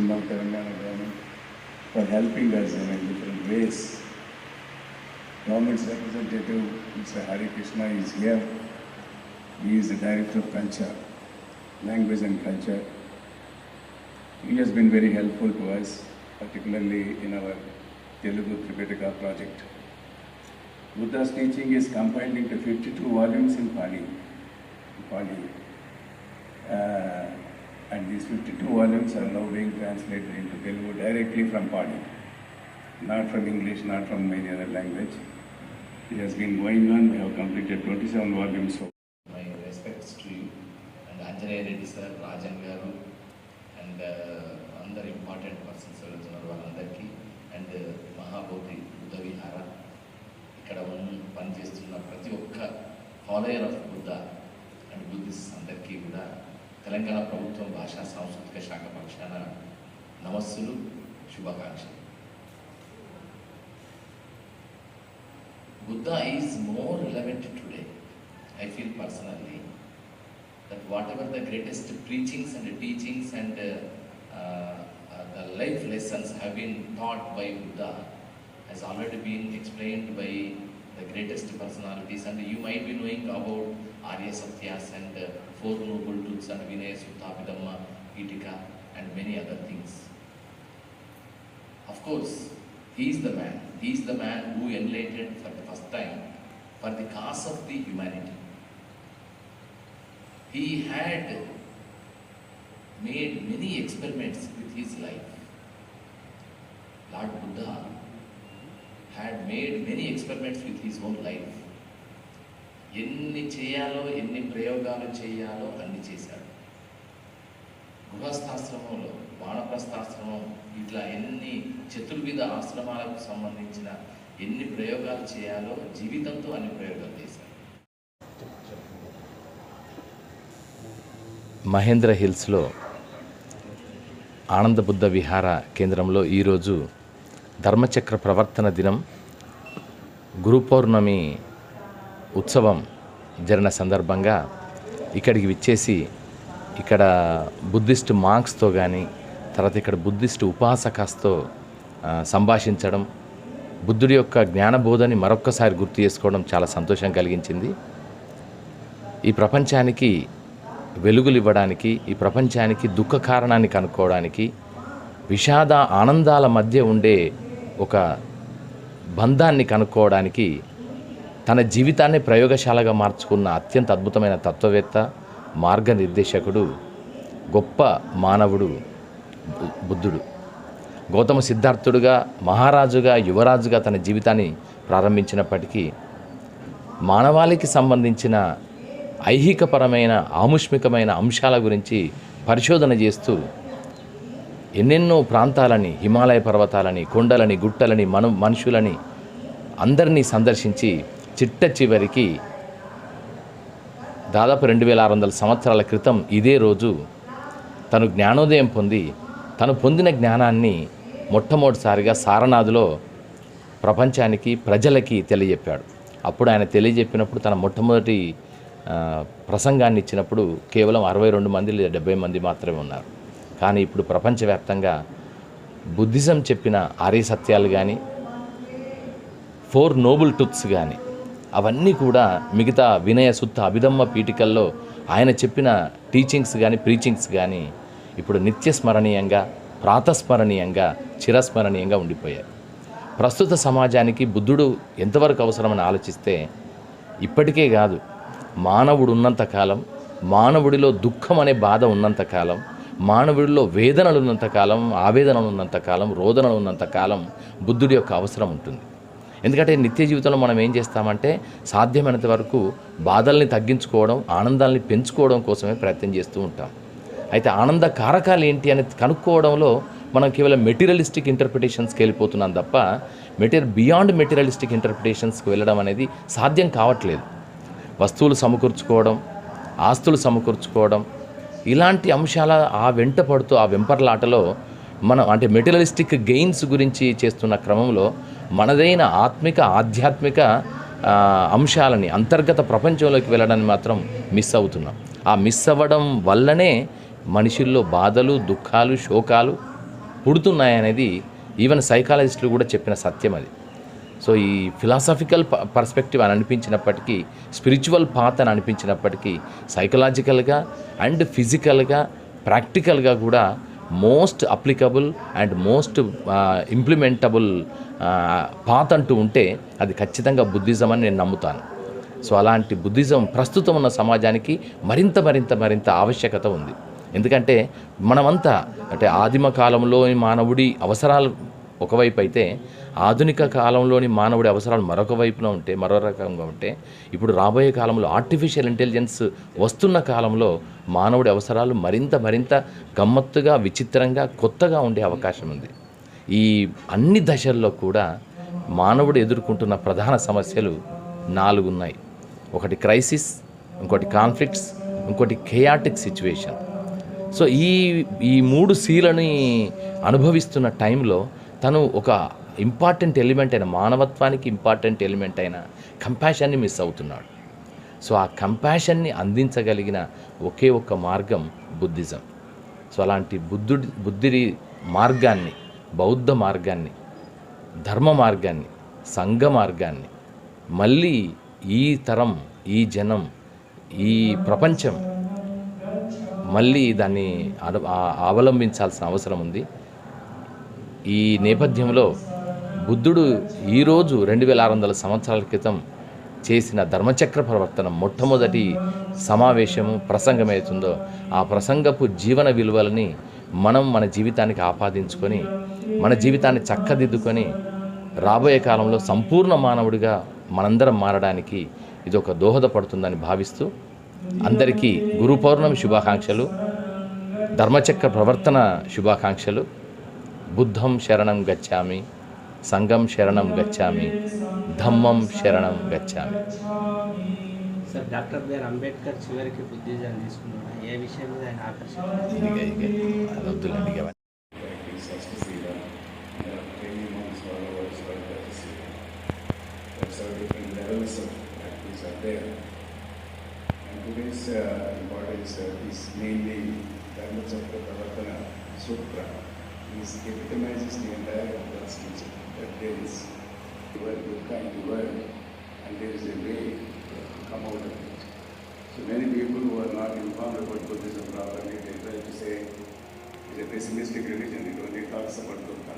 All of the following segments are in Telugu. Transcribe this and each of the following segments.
Telangana government for helping us in different ways. Government's representative, Mr. Hari Krishna is here. He is the director of culture, language and culture. He has been very helpful to us, particularly in our Telugu Tripitaka project. Buddha's teaching is compiled into 52 volumes in Pali. Pali. Uh, and these 52 volumes are now being translated into Telugu directly from Pali, not from English, not from any other language. It has been going on, we have completed 27 volumes so respects to you and and Reddy sir, Rajan garu and uh, other important persons వెళ్తున్నారు వాళ్ళందరికీ and మహాబోధి బుద్ధ విహార ఇక్కడ ఉన్న పనిచేస్తున్న ప్రతి ఒక్క follower of Buddha and Buddhist అందరికీ కూడా తెలంగాణ ప్రభుత్వం భాషా సాంస్కృతిక శాఖ పక్షాన నమస్సులు శుభాకాంక్షలు Buddha is more relevant today, I feel personally, that whatever the greatest preachings and teachings and uh, uh, the life lessons have been taught by Buddha has already been explained by the greatest personalities and you might be knowing about Arya Satyas and uh, Four Noble Truths and Vinaya Sutta Pitika and many other things. Of course, he is the man. He is the man who enlightened for the first time for the cause of the humanity. He had made many experiments with his life. Lord Buddha had made many experiments with his own life ఎన్ని చేయాలో ఎన్ని ప్రయోగాలు చేయాలో అన్ని చేశాడు. గృహస్థాశ్రమంలో వానప్రస్థాశ్రమం ఇట్లా ఎన్ని చతుర్విధ ఆశ్రమాలకు సంబంధించిన ఎన్ని ప్రయోగాలు చేయాలో జీవితంతో అన్ని ప్రయోగాలు చేశాడు. మహేంద్ర హిల్స్లో ఆనందబుద్ధ విహార కేంద్రంలో ఈరోజు ధర్మచక్ర ప్రవర్తన దినం గురు పౌర్ణమి ఉత్సవం జరిగిన సందర్భంగా ఇక్కడికి విచ్చేసి ఇక్కడ బుద్ధిస్ట్ మాంక్స్తో కానీ తర్వాత ఇక్కడ బుద్ధిస్ట్ ఉపాసకాస్తో సంభాషించడం బుద్ధుడి యొక్క జ్ఞానబోధని మరొక్కసారి గుర్తు చేసుకోవడం చాలా సంతోషం కలిగించింది. ఈ ప్రపంచానికి వెలుగులు ఇవ్వడానికి ఈ ప్రపంచానికి దుఃఖ కారణాన్ని కనుక్కోవడానికి విషాద ఆనందాల మధ్య ఉండే ఒక బంధాన్ని కనుక్కోవడానికి తన జీవితాన్ని ప్రయోగశాలగా మార్చుకున్న అత్యంత అద్భుతమైన తత్వవేత్త మార్గనిర్దేశకుడు గొప్ప మానవుడు బుద్ధుడు గౌతమ సిద్ధార్థుడుగా మహారాజుగా యువరాజుగా తన జీవితాన్ని ప్రారంభించినప్పటికీ మానవాళికి సంబంధించిన ఐహికపరమైన ఆముష్మికమైన అంశాల గురించి పరిశోధన చేస్తూ ఎన్నెన్నో ప్రాంతాలని హిమాలయ పర్వతాలని కొండలని గుట్టలని మనం మనుషులని అందరినీ సందర్శించి చిట్ట చివరికి దాదాపు రెండు వేల ఆరు వందల సంవత్సరాల క్రితం ఇదే రోజు తను జ్ఞానోదయం పొంది తను పొందిన జ్ఞానాన్ని మొట్టమొదటిసారిగా సారనాథ్లో ప్రపంచానికి ప్రజలకి తెలియజెప్పాడు. అప్పుడు ఆయన తెలియజెప్పినప్పుడు తన మొట్టమొదటి ప్రసంగాన్ని ఇచ్చినప్పుడు కేవలం అరవై రెండు మంది లేదా డెబ్బై మంది మాత్రమే ఉన్నారు. కానీ ఇప్పుడు ప్రపంచవ్యాప్తంగా బుద్ధిజం చెప్పిన ఆర్య సత్యాలు కానీ ఫోర్ నోబుల్ టుత్స్ కానీ అవన్నీ కూడా మిగతా వినయ సుత్త అభిధమ్మ పీఠికల్లో ఆయన చెప్పిన టీచింగ్స్ కానీ ప్రీచింగ్స్ కానీ ఇప్పుడు నిత్య స్మరణీయంగా ప్రాతస్మరణీయంగా చిరస్మరణీయంగా ఉండిపోయాయి. ప్రస్తుత సమాజానికి బుద్ధుడు ఎంతవరకు అవసరమని ఆలోచిస్తే ఇప్పటికే కాదు మానవుడు ఉన్నంతకాలం మానవుడిలో దుఃఖం అనే బాధ ఉన్నంతకాలం మానవుడిలో వేదనలు ఉన్నంతకాలం ఆవేదనలు ఉన్నంతకాలం రోదనలు ఉన్నంతకాలం బుద్ధుడి యొక్క అవసరం ఉంటుంది. ఎందుకంటే నిత్య జీవితంలో మనం ఏం చేస్తామంటే సాధ్యమైనంత వరకు బాధల్ని తగ్గించుకోవడం ఆనందాల్ని పెంచుకోవడం కోసమే ప్రయత్నం చేస్తూ ఉంటాం. అయితే ఆనంద కారకాలు ఏంటి అనేది కనుక్కోవడంలో మనం కేవలం మెటీరియలిస్టిక్ ఇంటర్ప్రిటేషన్స్కి వెళ్ళిపోతున్నాం తప్ప మెటీరియల్ బియాండ్ మెటీరియలిస్టిక్ ఇంటర్ప్రిటేషన్స్కి వెళ్ళడం అనేది సాధ్యం కావట్లేదు. వస్తువులు సమకూర్చుకోవడం ఆస్తులు సమకూర్చుకోవడం ఇలాంటి అంశాల ఆ వెంట పడుతూ ఆ వెంపర్లాటలో మనం అంటే మెటీరియలిస్టిక్ గెయిన్స్ గురించి చేస్తున్న క్రమంలో మనదైన ఆత్మిక ఆధ్యాత్మిక అంశాలని అంతర్గత ప్రపంచంలోకి వెళ్ళడాన్ని మాత్రం మిస్ అవుతున్నాం. ఆ మిస్ అవ్వడం వల్లనే మనిషిల్లో బాధలు దుఃఖాలు శోకాలు పుడుతున్నాయనేది ఈవెన్ సైకాలజిస్టులు కూడా చెప్పిన సత్యం అది. సో ఈ ఫిలాసఫికల్ పర్స్పెక్టివ్ అని అనిపించినప్పటికీ స్పిరిచువల్ పాత్ అని అనిపించినప్పటికీ సైకలాజికల్గా అండ్ ఫిజికల్గా ప్రాక్టికల్గా కూడా most applicable and most implementable path అంటూ ఉంటే అది ఖచ్చితంగా బుద్ధిజం అని నేను నమ్ముతాను. సో అలాంటి బుద్ధిజం ప్రస్తుతం ఉన్న సమాజానికి మరింత మరింత మరింత ఆవశ్యకత ఉంది. ఎందుకంటే మనమంతా అంటే ఆదిమ కాలంలో మానవుడి అవసరాలు ఒకవైపు అయితే ఆధునిక కాలంలోని మానవుడి అవసరాలు మరొక వైపున ఉంటే మరో రకంగా ఉంటే ఇప్పుడు రాబోయే కాలంలో ఆర్టిఫిషియల్ ఇంటెలిజెన్స్ వస్తున్న కాలంలో మానవుడి అవసరాలు మరింత మరింత గమ్మత్తుగా విచిత్రంగా కొత్తగా ఉండే అవకాశం ఉంది. ఈ అన్ని దశల్లో కూడా మానవుడు ఎదుర్కొంటున్న ప్రధాన సమస్యలు నాలుగు ఉన్నాయి. ఒకటి క్రైసిస్ ఇంకోటి కాన్ఫ్లిక్ట్స్ ఇంకోటి కేయాటిక్ సిచ్యువేషన్ సో ఈ ఈ మూడు సీలని అనుభవిస్తున్న టైంలో తను ఒక ఇంపార్టెంట్ ఎలిమెంట్ అయిన మానవత్వానికి ఇంపార్టెంట్ ఎలిమెంట్ అయిన కంపాషన్ని మిస్ అవుతున్నాడు. సో ఆ కంపాషన్ని అందించగలిగిన ఒకే ఒక్క మార్గం బుద్ధిజం. సో అలాంటి బుద్ధుడి బుద్ధిడి మార్గాన్ని బౌద్ధ మార్గాన్ని ధర్మ మార్గాన్ని సంఘ మార్గాన్ని మళ్ళీ ఈ తరం ఈ జనం ఈ ప్రపంచం మళ్ళీ దాన్ని అవలంబించాల్సిన అవసరం ఉంది. ఈ నేపథ్యంలో బుద్ధుడు ఈరోజు రెండు వేల ఆరు వందల సంవత్సరాల క్రితం చేసిన ధర్మచక్ర ప్రవర్తన మొట్టమొదటి సమావేశము ప్రసంగం అవుతుందో ఆ ప్రసంగపు జీవన విలువలని మనం మన జీవితానికి ఆపాదించుకొని మన జీవితాన్ని చక్కదిద్దుకొని రాబోయే కాలంలో సంపూర్ణ మానవుడిగా మనందరం మారడానికి ఇది ఒక దోహదపడుతుందని భావిస్తూ అందరికీ గురు పౌర్ణమి శుభాకాంక్షలు ధర్మచక్ర ప్రవర్తన శుభాకాంక్షలు. బుద్ధం శరణం గచ్చామి సంఘం శరణం గచ్చామి ధమ్మం శరణం గచ్చామి సార్ డాక్టర్ బిఆర్ అంబేద్కర్ చివరికి తీసుకున్నాడు ఏ విషయం మీద ఆయన ఆకర్షణ today's uh, importance uh, is mainly Dharmachakra Pravartana Sutra. This epitomizes the entire teaching that there is world, dukkha in the world, and there is a way to come out of it. So many people who are not informed about Buddhism properly, they try to say it's a pessimistic religion, it only talks about dukkha.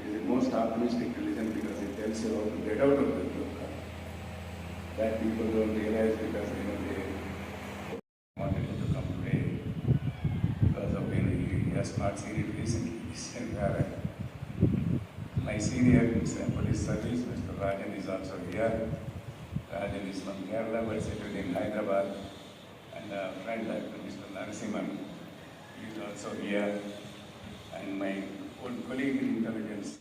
It is the most optimistic religion because it tells you how to get out of the dukkha. That people don't realize because you know they wanted to come today because of you he has not seen it recently. And we have a- my senior Mr. Police Service, Mr. Rajan is also here. Rajan is from Kerala but settled in Hyderabad. And a friend like Mr. Narasimhan is also here. And my old colleague in intelligence.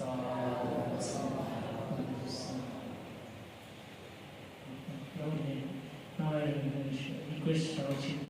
那那我就不学，你快学去。